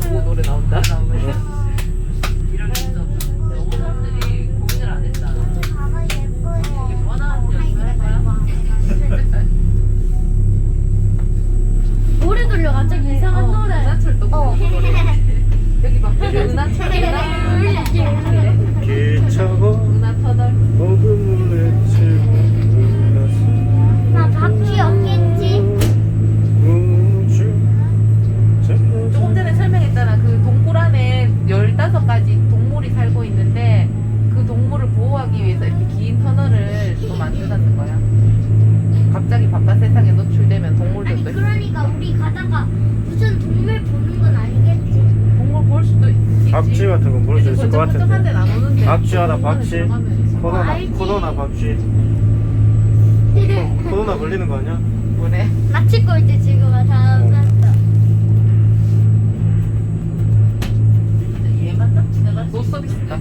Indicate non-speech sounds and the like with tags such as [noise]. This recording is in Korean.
보고 노래 나온다. 돌려 갑자기 이상한 어, 노래. 박쥐 같은 건 물 수 있을 것 같은데 박쥐 하나 박쥐 코로나 코로나 박쥐 [laughs] 코로나 걸리는 거 아니야? 뭐래? 마치고 이제 지금 다 끝났어. 얘만 딱 지나가. 노 서비스다.